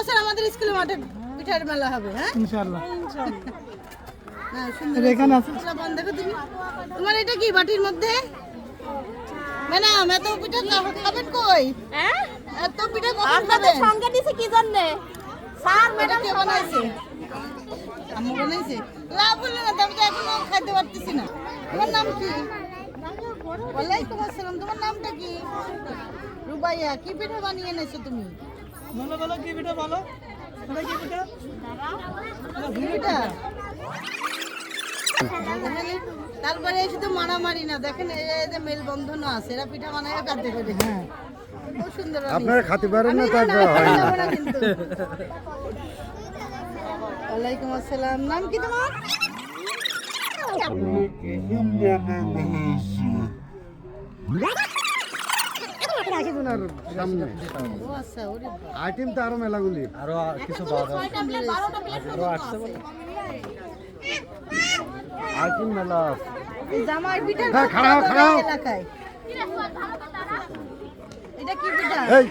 বছর আমাদের স্কুলে মাঠে পিঠার মেলা হবে হ্যাঁ? ইনশাআল্লাহ। না সুন্দর এখানে আছে। দেখো তুমি তোমার এটা কি বাটির মধ্যে? ম্যাডাম এত পিঠা খাবেন কই? হ্যাঁ? এত পিঠা কখন খাবেন? সঙ্গে দিছে কি জন্য? স্যার ম্যাডাম কে বানাইছে? আম্মু বানাইছে? লাভ হলো না আমি তো এখনও খাইতে পারতেছি না। তোমার নাম কি? ওয়ালাইকুম আসসালাম তোমার নামটা কি? রুবাইয়া কি পিঠা বানিয়ে এনেছো তুমি? বলো বলো কি পিঠা বলো? এটা কি পিঠা কি পিঠা তারপরে এই শুধু মারামারি না দেখেন এই যে মেলবন্ধনও আছে এরা পিঠা বানায় কাঁদতে করে হ্যাঁ। খুব সুন্দর আপনারা খাতে পারেন না তার হয় না। কিন্তু। ওয়ালাইকুম আসসালাম নাম কি তোমার? ও ওরে বাবা। আইটেম তো আরও মেলাগুলি আরও কিছু। আইটেম মেলা জামাই পিঠা হ্যাঁ, খাড়াও, খাড়াও। এটা কি পিঠা এই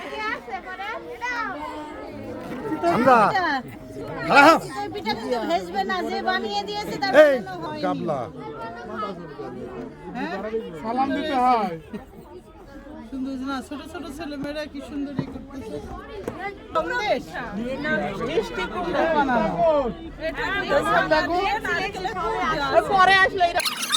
আমরা পিঠা? খাড়া হও। এই পিঠা কিন্তু ভেজবে না যে বানিয়ে দিয়েছে তার এই বানানো গাবলা সালাম দিতে হয় সুন্দর না, ছোট ছোট ছেলে মেয়েরা কি সুন্দর পরে আসলে গুড়?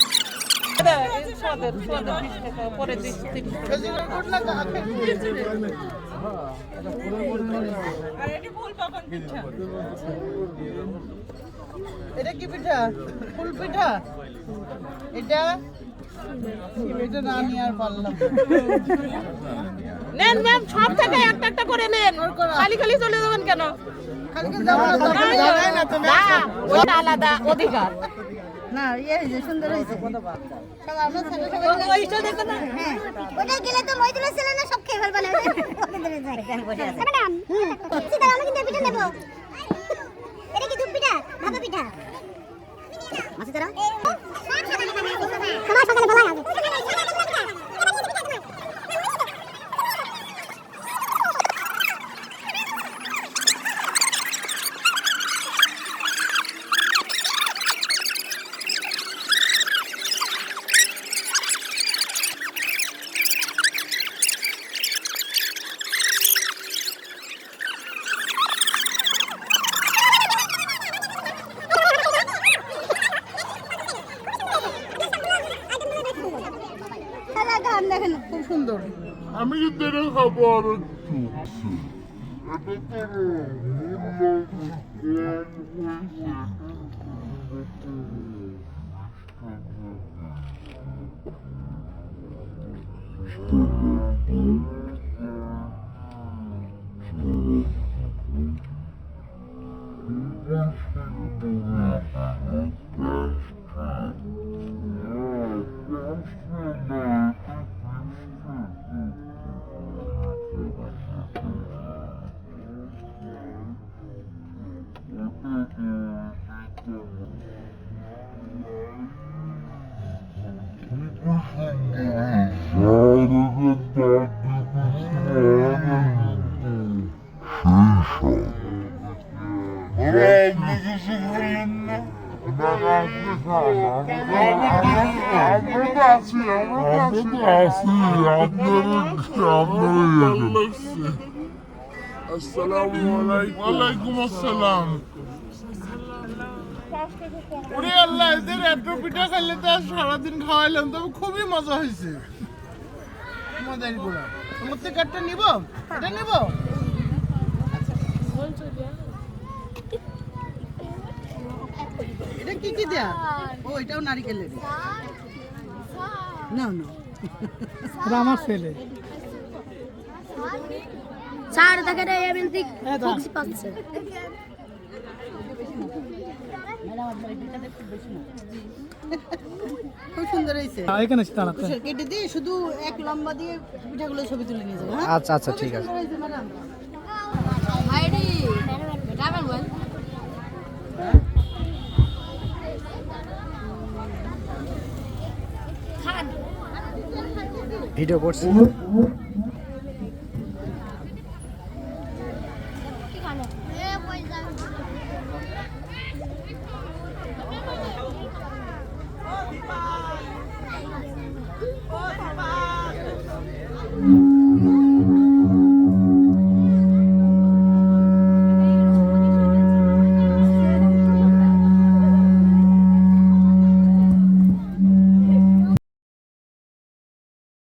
এটা কি পিঠা? ফুল পিঠা? এটা নেন ম্যাম সব থেকে একটা একটা করে নেন। খালি খালি চলে যাবেন কেন? ওটা আলাদা অধিকার। না ইয়ে হয়েছে সুন্দর হয়েছে। সব আমরা ছেলে সবাই ওইটা দেখো না। ওটাই গেলে তো মইদুলের ছেলে না সব খেয়ে ফেলবে না। ম্যাডাম কিন্তু পিঠা নেব। এটা কি দুধ পিঠা? ভাপা পিঠা? মাসি তারা গান দেখেন খুব সুন্দর। আমি কিন্তু এটা খাব আর একটু। তো আপনি কিছু বললেন না না, ওরে আল্লাহ এদের এত পিঠা খাইলে তো সারাদিন খাওয়াইলাম তবে খুবই মজা হয়েছে। মজাই গুলা তোমার থেকে একটা নিব? এটা নিব? এটা কি কি দেয়া? ও এটাও নারিকেলের না না এটা আমার ছেলে। স্যার দেখে রে এমএনটি ফক্সি পাচ্ছে। খুব সুন্দর হয়েছে। এখানে কেটে দিয়ে শুধু এক লম্বা দিয়ে পিঠাগুলো ছবি তুলে নিয়ে যাব হ্যাঁ? আচ্ছা আচ্ছা ঠিক আছে। ভিডিও করছি।